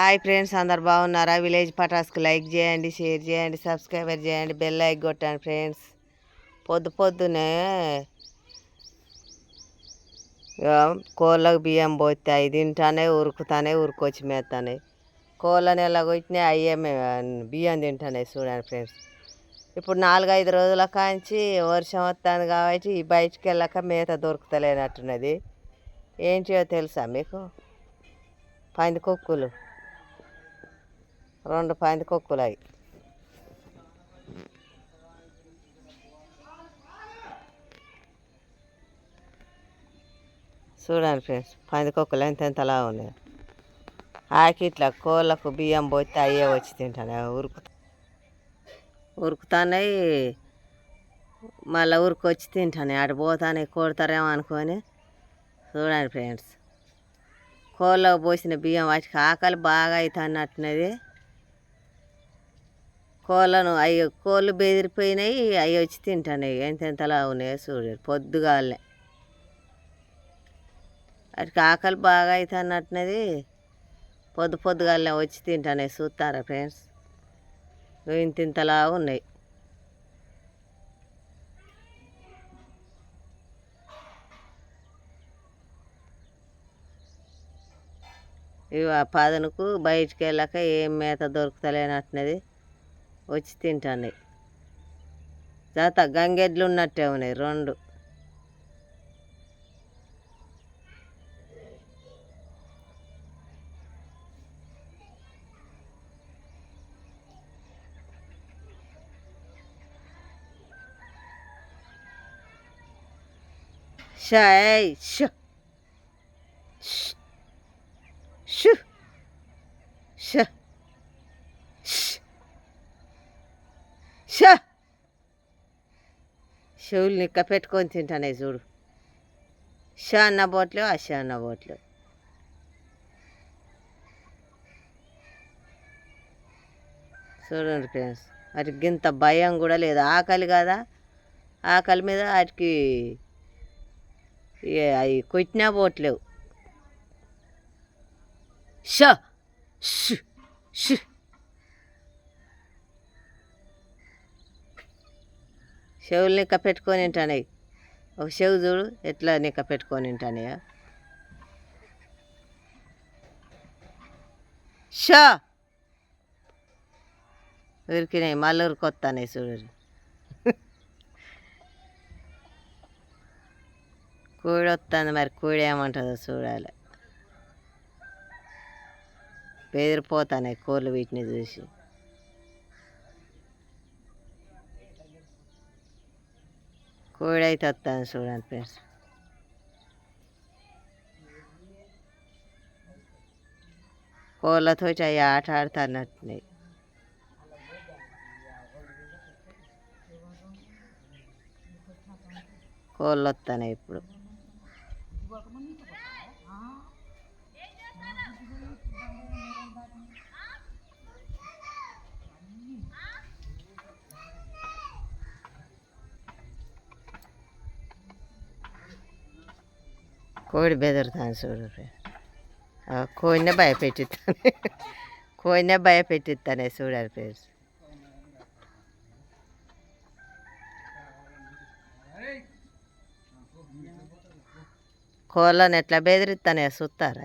Hi friends అందరు బాగున్నారా? Village పటాస్కి లైక్ చేయండి షేర్ చేయండి సబ్స్క్రైబర్ చేయండి బెల్ లైక్ కొట్టండి ఫ్రెండ్స్. పొద్దు పొద్దునే కోళ్ళకు బియ్యం పోతే అవి తింటానే ఉరుకుతానే ఉరుకొచ్చి మేస్తానే కోళ్ళని ఎలా కొట్టినా అయ్యే బియ్యం తింటానే చూడండి ఫ్రెండ్స్. ఇప్పుడు నాలుగైదు రోజుల కాంచి వర్షం వస్తుంది కాబట్టి ఈ బయటికి వెళ్ళాక మేత దొరుకుతలేనట్టున్నది. ఏంటియో తెలుసా మీకు? పంది కుక్కులు. రెండు పంది కుక్కులు అవి చూడండి ఫ్రెండ్స్ పంది కుక్కలు ఎంత ఎంతలా ఉన్నాయి. ఆకిట్లా కోళ్ళకు బియ్యం పోతే అయ్యే వచ్చి తింటాను. ఉరుకు ఉరుకుతాయి మళ్ళీ ఉరుకు వచ్చి తింటాను. అటు పోతానే కొడతారేమో అనుకొని చూడండి ఫ్రెండ్స్ కోళ్ళకు పోసిన బియ్యం వాటికి ఆకలి బాగా అవుతున్నట్టున్నది కోళ్ళను అవి కోళ్ళు బెదిరిపోయినాయి అవి వచ్చి తింటున్నాయి ఎంతెంతలా ఉన్నాయో చూడండి పొద్దుగాలనే. వాటికి ఆకలి బాగా అవుతున్నట్టున్నది పొద్దు పొద్దుగాలనే వచ్చి తింటానే చూస్తారా ఫ్రెండ్స్? ఇంత ఇంతలా ఉన్నాయి. ఇవి ఆ పదనకు బయటికి వెళ్ళాక ఏం మేత దొరుకుతలేనట్టున్నది. వచ్చి తింటాయి తాత గంగెడ్లు ఉన్నట్టే ఉన్నాయి రెండు. షాయ్ షు. షు. షు. ష చెవులు నిక్క పెట్టుకొని తింటానే చూడు. ష అన్న బోట్లు ఆ షా అన్న బోట్లు. చూడండి ఫ్రెండ్స్ వాటికి ఇంత భయం కూడా లేదు. ఆకలి కదా? ఆకలి మీద వాటికి అవి కొట్టినా పోట్లేవు ష! ష్! ష్! చెవులు నిక్క పెట్టుకొని తింటాయి ఒక చెవు చూడు ఎట్లా నిక్క పెట్టుకొని తింటానయా షా! ఉరికినాయి మళ్ళీ ఉరికొస్తానే చూడు. కోడి వస్తుంది మరి కోడి ఏమంటుందో చూడాలి. బెదిరిపోతానే కోళ్ళు వీటిని చూసి. కోడైతే వస్తుంది చూడండి ఫ్రెండ్స్ కోళ్ళతో అవి ఆట ఆడుతున్నట్టున్నాయి కోళ్ళు వస్తున్నాయి ఇప్పుడు కోడి బెదరుతాను చూడు ఆ కోడినే భయపెట్టిస్తాను. కోడినే భయపెట్టిస్తానే చూడాలి ఫ్రెండ్స్ కోళ్ళని ఎట్లా బెదిరిస్తానే చూస్తారా?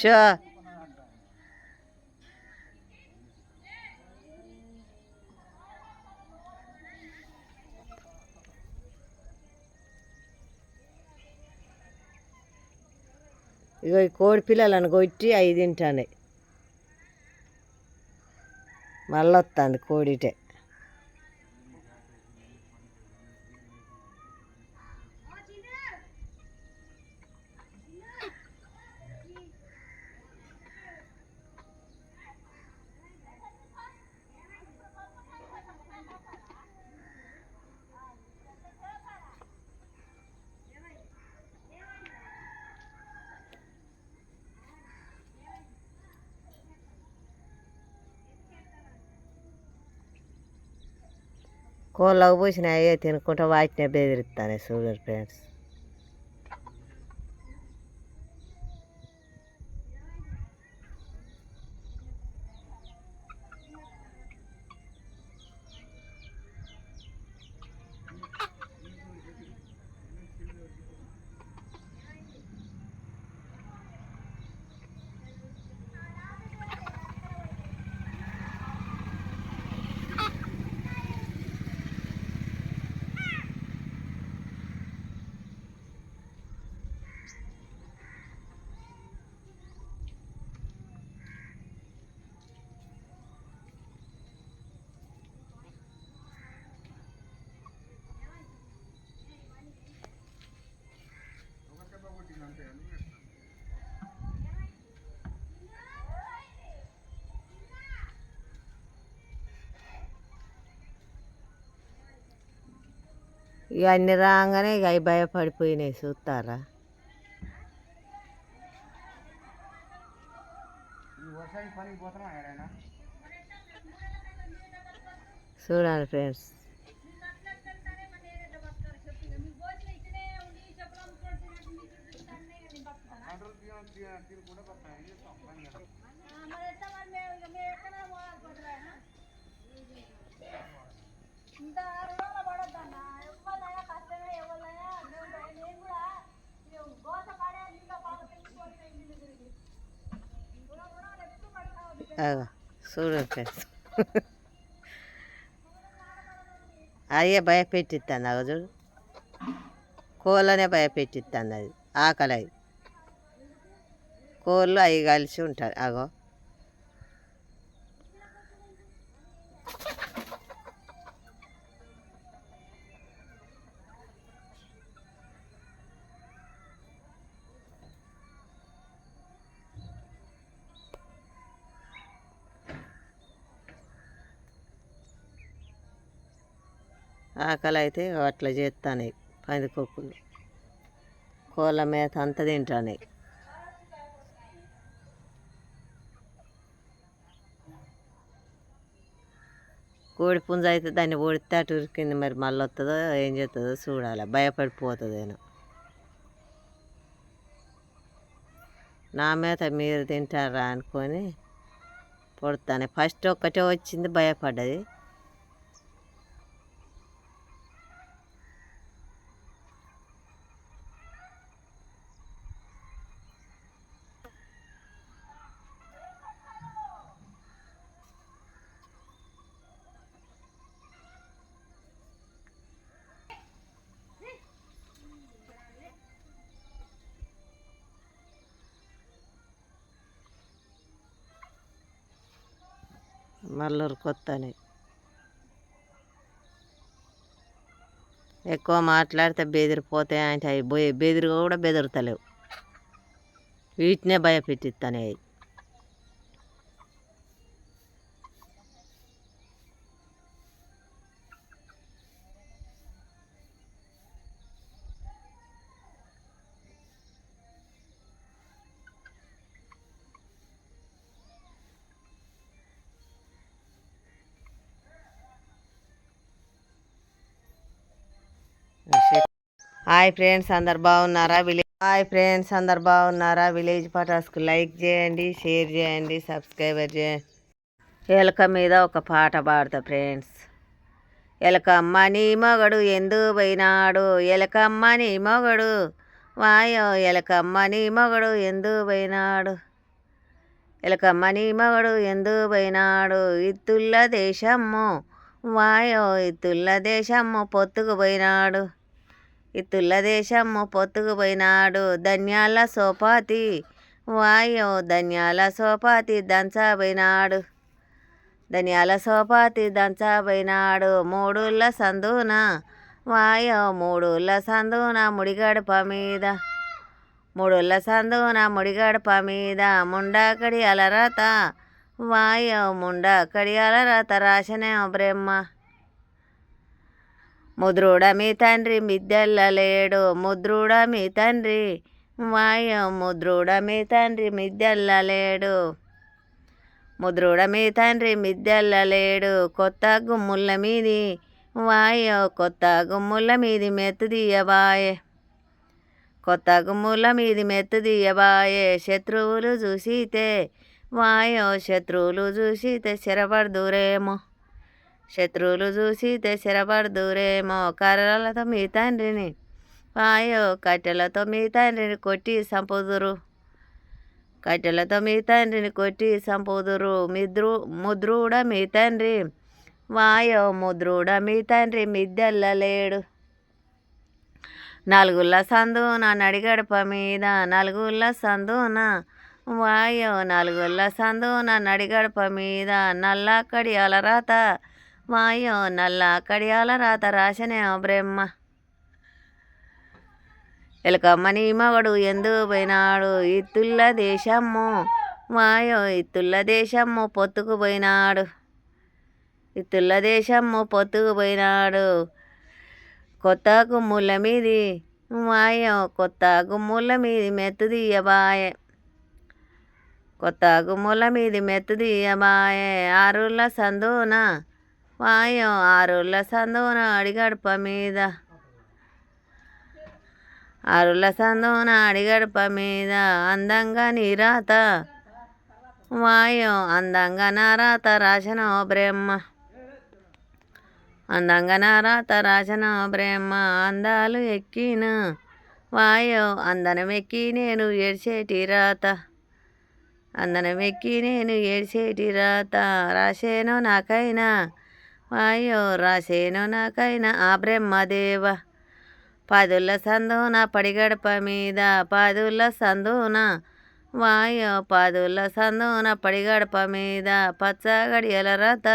షో ఇగో ఈ కోడి పిల్లలను కొట్టి అవి తింటానే. మళ్ళీ కోడిటే. కోళ్ళకు పోసిన అయ్యే తినుకుంటా వాటినే బెదిరిస్తాను చూడండి ఫ్రెండ్స్ ఇక అన్నీ రాగానే ఇక అవి భయపడిపోయినాయి చూస్తారా? చూడండి ఫ్రెండ్స్. ఇంత చూడండి ఫ్రెండ్స్ అయ్యే భయపెట్టిస్తాను అగ చూడు కోళ్ళనే భయపెట్టిస్తాను అది ఆకలి అది కోళ్ళు అవి కలిసి ఉంటారు అగో ఆకలి అయితే అట్లా చేస్తాను పందికొక్కులు. కోళ్ళ మేత అంతా తింటాను. కోడి పుంజ అయితే దాన్ని ఓడితే అటు ఉరికింది మరి మళ్ళీ వస్తుందో ఏం చేస్తుందో చూడాలి. భయపడిపోతుందేనో నా మీద మీరు తింటారా అనుకొని పొడతాను. ఫస్ట్ ఒక్కటే వచ్చింది భయపడ్డది. మల్లూరు కొత్తని. ఎక్కువ మాట్లాడితే బెదిరిపోతాయి అంటే అవి పోయి బెదిరి కూడా బెదిరతలేవు. వీటినే భయపెట్టిస్తానే హాయ్ ఫ్రెండ్స్ అందరు బాగున్నారా? విలేజ్ హాయ్ ఫ్రెండ్స్ అందరు బాగున్నారా? విలేజ్ ఫోటోస్కి లైక్ చేయండి షేర్ చేయండి సబ్స్క్రైబర్ చేయండి. ఎలక మీద ఒక పాట పాడతా ఫ్రెండ్స్ ఎలకమ్మ నీ మొగడు ఎందు పోయినాడు? ఎలకమ్మ నీ మొగడు వాయో? ఎలకమ్మ నీ మగడు ఎందు పోయినాడు? ఎలకమ్మ నీ మగడు ఎందు పోయినాడు? ఇత్తుల్ల దేశమ్ము వాయో? ఇత్తుల్ల దేశము పొత్తుకు పోయినాడు? ఇత్తుల్ల పొత్తుకుపోయినాడు ధన్యాల సోపాతి. వాయో ధన్యాల సోపాతి దంచబోయినాడు ధనియాల సోపాతి దంచబోయినాడు మూడుళ్ళ సందున. వాయో మూడుళ్ళ సందున ముడిగడప మీద. మూడుళ్ళ సందున ముడిగడప మీద ముండాకడి అలరత. వాయో ముండాకడి అలరత రాశనే బ్రహ్మ. ముద్రుడ మీ తండ్రి మిద్దెల్లలేడు ముద్రుడ మీ తండ్రి వాయో ముద్రుడ మీ తండ్రి మిద్దెల్లలేడు. ముద్రుడ మీ తండ్రి మిద్దెల్లలేడు కొత్త గుమ్ముల మీది వాయో కొత్త గుమ్ముల మీది మెత్తు కొత్త గుమ్ముల మీది మెత్తు శత్రువులు చూసితే వాయో శత్రువులు చూసితే చెరపడుదురేమో శత్రువులు చూసి చెరపడుదురేమో కర్రలతో మీ తండ్రిని వాయో కట్టెలతో మీ తండ్రిని కొట్టి సంపుదురు. కట్టెలతో మీ తండ్రిని కొట్టి సంపుదురు. మిద్రు ముద్రుడ మీ తండ్రి వాయో ముద్రుడ మీ తండ్రి మిద్దెల్ల లేడు. నలుగుళ్ళ సందున నడిగడప మీద నలుగుళ్ళ సందున వాయో నలుగుళ్ళ సందున నడిగడప మీద నల్ల అలరాత రాత వాయో నల్ల కడియాల రాత రాశనే బ్రహ్మ. ఎలకమ్మ నీ మగడు ఎందు పోయినాడు? ఇత్తుల్ల దేశమ్ము వాయో ఇత్తుల్ల దేశమ్ము పొత్తుకు పోయినాడు. ఇత్తుల్ల దేశమ్ము పొత్తుకు పోయినాడు. కొత్త గుమ్ముల మీది వాయో కొత్త గుమ్ముల మీది మెత్తుదీయబాయే కొత్త గుమ్ముల మీది మెత్తు ఆరుల సందునా సందున వాయో ఆరుళ్ళ సందున అడిగడప మీద. ఆరుళ్ళ సందున అడిగడప మీద. అందంగా నీరాత. వాయం అందంగా నారాత రాశన బ్రహ్మ. అందంగా నారాత రాశన బ్రహ్మ. అందాలు ఎక్కిన. వాయో అందనం ఎక్కి నేను ఏడ్చేటి రాత. అందనం ఎక్కి నేను ఏడ్చేటి రాత. రాసేనో నాకైనా. వాయో రాసేను నాకైనా ఆ బ్రహ్మదేవ. పదుల సందున పడిగడప మీద పదుల సందున వాయో పదుల సందున పడిగడప మీద పచ్చ గడియల రథ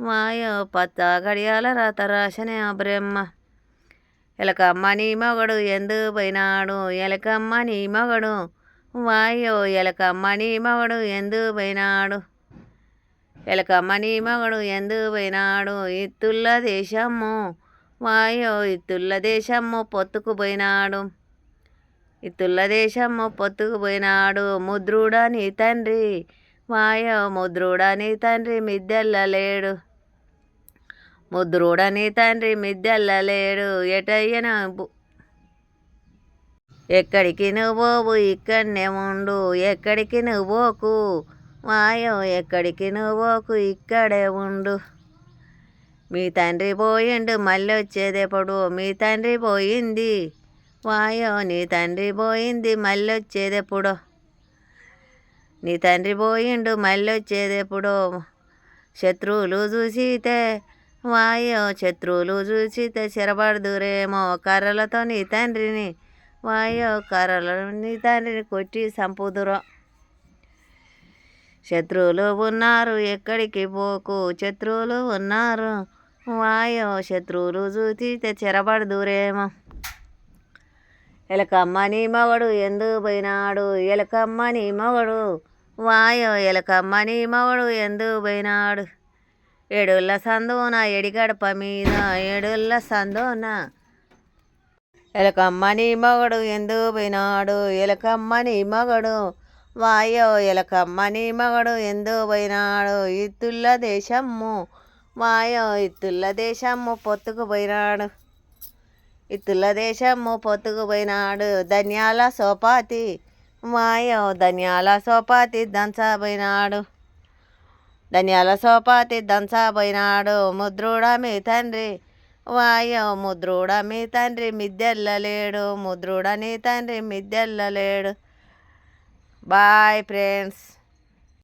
వాయో పచ్చ గడియాల రథ రాశనే బ్రహ్మ. ఎలకమ్మ నీ మగడు ఎందు పోయినాడు? ఎలకమ్మ నీ మగడు వాయో ఎలకమ్మ నీ మగడు ఎందు పోయినాడు? ఎలకమ్మని మగడు ఎందు పోయినాడు? ఇత్తుల్ల దేశము. వాయో ఇత్తుల్ల దేశము పొత్తుకు పోయినాడు. ఇత్తుల్ల దేశము పొత్తుకు పోయినాడు. ముద్రుడ నీ తండ్రి. వాయో ముద్రుడ నీ తండ్రి మిద్దెల్ల లేడు. ముద్రుడ నీ తండ్రి మిద్దెల్ల లేడు. ఎటయ్యన ఎక్కడికి నువ్వు పోవు? ఇక్కడనే ఉండు. ఎక్కడికి నువ్వు పోకు? వాయో ఎక్కడికి నువ్వోకు ఇక్కడే ఉండు. మీ తండ్రి పోయిండు మళ్ళీ వచ్చేదెప్పుడు మీ తండ్రి పోయింది. వాయో నీ తండ్రి పోయింది మళ్ళీ వచ్చేదెప్పుడో నీ తండ్రి పోయిండు మళ్ళీ వచ్చేదెప్పుడో శత్రువులు చూసితే వాయో శత్రువులు చూసితే చెరబడుదురేమో కర్రలతో నీ తండ్రిని. వాయో కర్రలు నీ తండ్రిని కొట్టి చంపుదురో శత్రువులు ఉన్నారు ఎక్కడికి పోకు? శత్రువులు ఉన్నారు. వాయో శత్రువులు చూసితే చెరబడుదురేమో. ఎలకమ్మ నీ మగడు ఎందు పోయినాడు? ఎలకమ్మ నీ మగడు. వాయో ఎలకమ్మ నీ మగడు ఎందు పోయినాడు? ఏడుళ్ళ సందున ఎడిగడప మీద ఏడుళ్ళ సందోన. ఎలకమ్మ నీ మగడు ఎందు పోయినాడు? ఎలకమ్మ నీ మగడు. వాయో ఎలకమ్మ నీ మగడు ఎందు పోయినాడు? ఇత్తుల్ల దేశమ్ము. వాయో ఇత్తుల్ల దేశమ్ము పొత్తుకు పోయినాడు. ఇత్తుల దేశము పొత్తుకు పోయినాడు. ధన్యాల సోపాతి. వాయో ధన్యాల సోపాతి దంచబోయినాడు ధన్యాల సోపాతి దంచబోయినాడు ముద్రుడ మీ తండ్రి. వాయో ముద్రుడ మీ తండ్రి మిద్దెల్లలేడు. ముద్రుడ నీ తండ్రి మిద్దెల్లలేడు. Bye friends